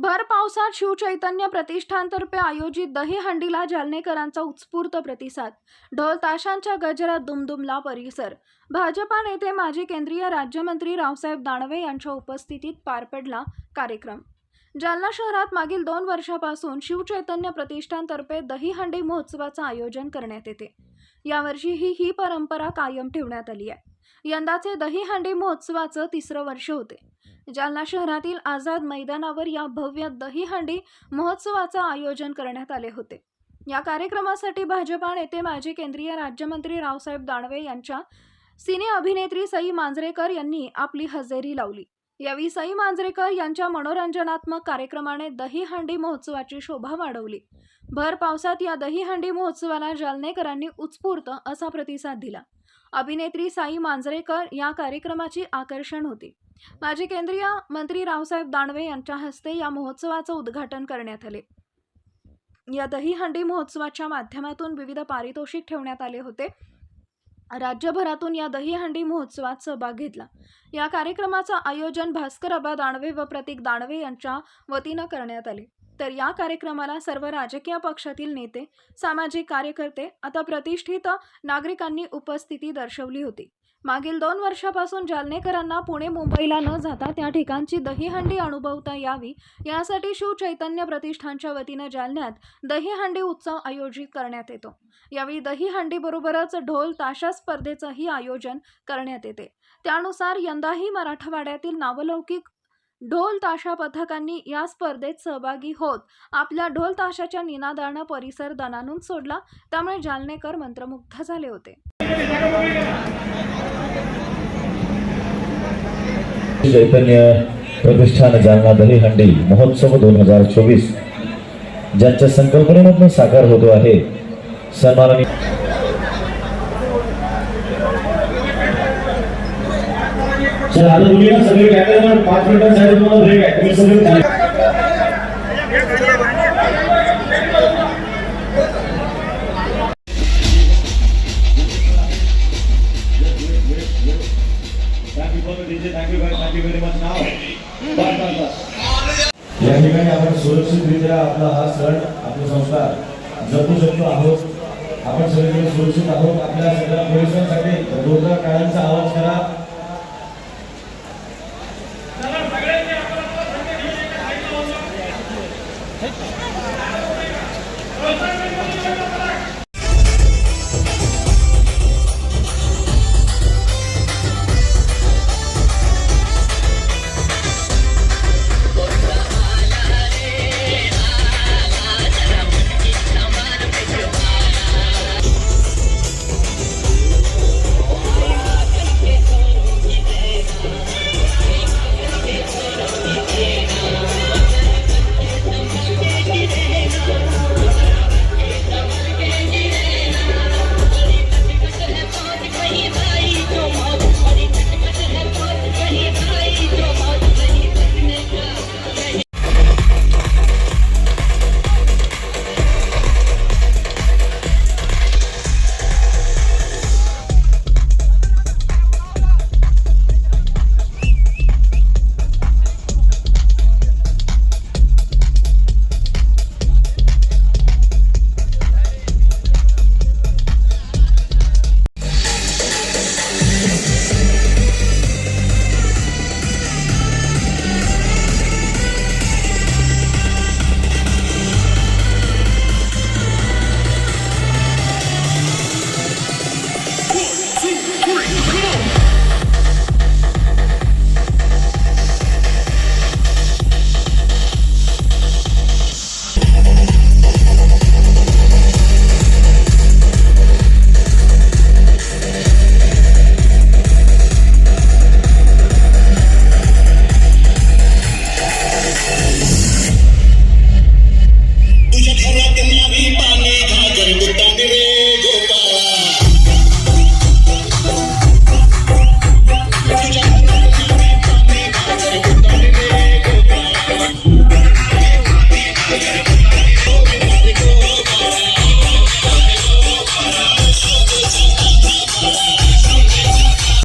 भर पावसात शिवचैतन्य प्रतिष्ठानतर्फे आयोजित दहीहंडीला जालनेकरांचा उत्स्फूर्त प्रतिसाद. ढोल ताशांच्या गजरात दुमदुमला परिसर. भाजपा नेते माजी केंद्रीय राज्यमंत्री रावसाहेब दानवे यांच्या उपस्थितीत पार पडला कार्यक्रम. जालना शहरात मागील दोन वर्षापासून शिवचैतन्य प्रतिष्ठानतर्फे दहीहंडी महोत्सवाचं आयोजन करण्यात येते. यावर्षीही ही परंपरा कायम ठेवण्यात आली आहे. यंदाचे दहीहंडी महोत्सवाचं तिसरं वर्ष होते. जालना शहरातील आझाद मैदानावर या भव्य दहीहंडी महोत्सवाचं आयोजन करण्यात आले होते. या कार्यक्रमासाठी भाजपा नेते माजी केंद्रीय राज्यमंत्री रावसाहेब दानवे यांच्या सिने अभिनेत्री सई मांजरेकर यांनी आपली हजेरी लावली. यावेळी सई मांजरेकर यांच्या मनोरंजनात्मक कार्यक्रमाने दहीहंडी महोत्सवाची शोभा वाढवली. भर पावसात या दहीहंडी महोत्सवाला जालनेकरांनी उत्स्फूर्त असा प्रतिसाद दिला. अभिनेत्री साई मांजरेकर या कार्यक्रमाची आकर्षण होती. माजी केंद्रीय मंत्री रावसाहेब दानवे यांच्या हस्ते या महोत्सवाचं उद्घाटन करण्यात आले. या दहीहंडी महोत्सवाच्या माध्यमातून विविध पारितोषिक ठेवण्यात आले होते. राज्यभरातून या दहीहंडी महोत्सवात सहभाग घेतला. या कार्यक्रमाचं आयोजन भास्कर अबा दानवे व प्रतीक दानवे यांच्या वतीनं करण्यात आले. तर या कार्यक्रमाला सर्व राजकीय पक्षातील नेते सामाजिक कार्यकर्ते आता प्रतिष्ठित नागरिकांनी उपस्थिती दर्शवली होती. मागील दोन वर्षापासून जालनेकरांना पुणे मुंबईला न जाता त्या ठिकाणची दहीहंडी अनुभवता यावी यासाठी शिव चैतन्य प्रतिष्ठानच्या वतीनं जालन्यात दहीहंडी उत्सव आयोजित करण्यात येतो. यावेळी दहीहंडीबरोबरच ढोल ताशा स्पर्धेचंही आयोजन करण्यात येते. त्यानुसार यंदाही मराठवाड्यातील नावलौकिक ढोल ताशा पथकांनी या स्पर्धेत सहभागी होत. आपल्या ढोल ताशाच्या निनादानं परिसर दणानून सोडला. त्यामुळे जालनेकर मंत्रमुग्ध झाले होते. चैतन्य प्रतिष्ठान जालना दहीहंडी महोत्सव दोन हजार चोवीस. ज्यांच्या संकल्पनेमधून साकार होतो आहे सन्माननीय चला आता तुम्ही ना सगळे पाच मिनिटांसाठी तुम्हाला ब्रेक आहे. तुम्ही सगळे या ठिकाणी आपण सुरक्षितरित्या आपला हा सण आपले संस्कार जपू शकतो आहोत. आपण सगळीकडे सुरक्षित आहोत. आपल्या सगळ्या पोलिसांसाठी जोरदार काळांचा आवाज करा. 됐